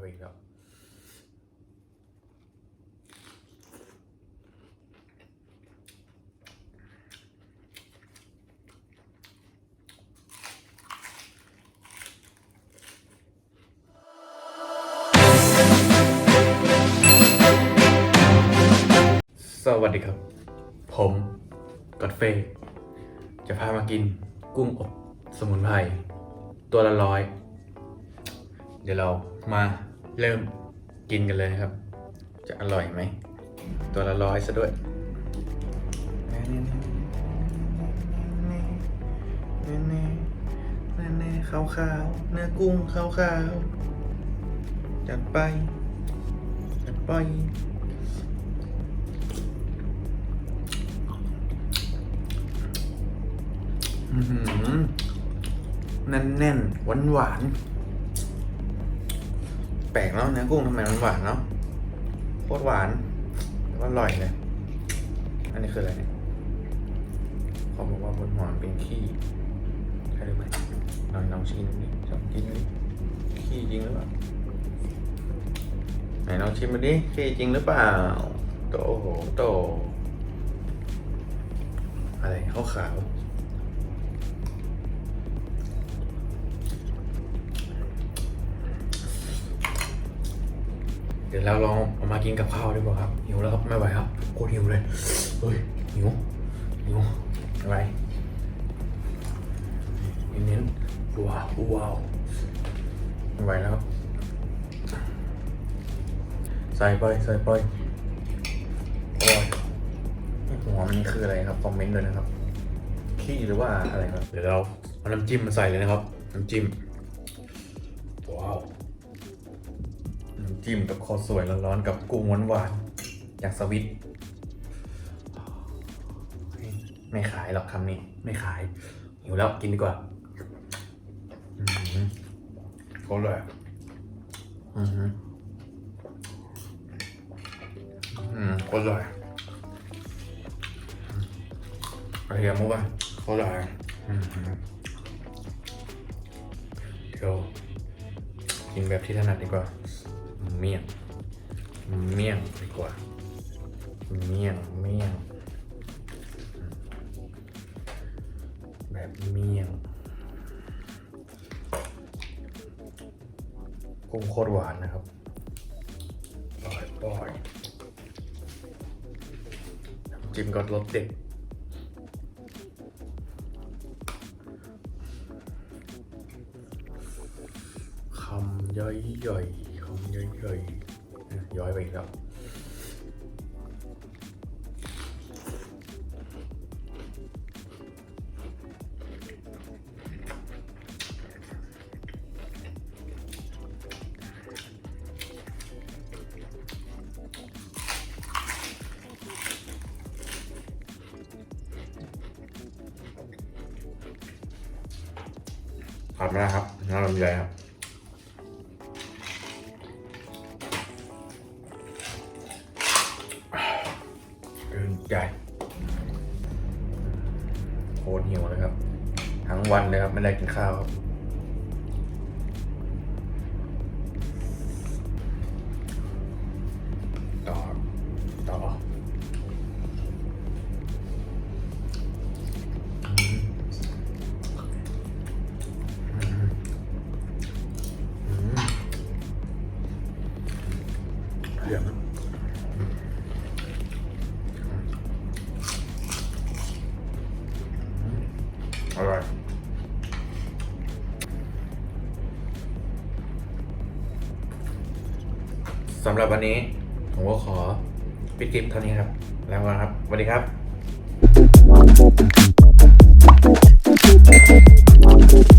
ไปอีกแล้วสวัสดีครับ ผมกอดเฟยจะพามากินกุ้งอบสมุนไพรตัวละร้อย เดี๋ยวเรามา เริ่มกินกันเลยครับ จะอร่อยไหม ตัวละร้อยซะด้วยแน่ๆขาวเนื้อกุ้งขาวๆจัดไปจัดไปแน่นแน่นหวานหวาน ลกเนาะเนื้อกุ้งทำไมมันหวานเนาะโคตรหวานแต่ว่าอร่อยเลย อันนี้คืออะไรเนี่ยเขาบอกว่าบนหัวมันเป็นขี้ใช่หรือไม่ลองลองชิมดูดิลองกินดิขี้จริงหรือเปล่าไหนลองชิมมาดิขี้จริงหรือเปล่าโตโหโตอะไรขาวขาวๆ เดี๋ยวเราลองเอามากินกับข้าวดีกว่าครับหิวแล้วครับไม่ไหวครับโคตรหิวเลยเฮ้ยหิวหิวอะไรเน้นว้าวว้าวไม่ไหวแล้วครับใส่ไปใส่ไปโอ้ยหัวมันคืออะไรครับคอมเมนต์ด้วยนะครับขี้หรือว่าอะไรครับเดี๋ยวเราเอาน้ำจิ้มมาใส่เลยนะครับน้ำจิ้มว้าว จิ้มกับข้าวสวยร้อนๆกับกุ้งหวานๆจากสวิตไม่ขายหรอกคำนี้ ไม่ขายหิวแล้วกินดีกว่าอือหือก็เลยอือหืออืมก็เลยกระเทียมมุกอะก็เลยอือหือเดี๋ยวกินแบบที่ถนัดดีกว่า เมี่ยง เมี่ยงดีกว่า เมี่ยง เมี่ยง แบบเมี่ยงกุ้งโคตรหวานนะครับปล่อยปล่อยจิ้มก็รสเด็ดคำย่อยย่อยๆ ย่อยย่อยย้อยไปอีกแล้วผัดมาแล้วครับน้ำลำไยครับ ตื่นใจโคตรหิวเลยครับ ทั้งวันเลยครับ ไม่ได้กินข้าวครับ สำหรับวันนี้ ผมก็ขอปิดคลิปเท่านี้ครับ แล้วกันครับสวัสดีครับ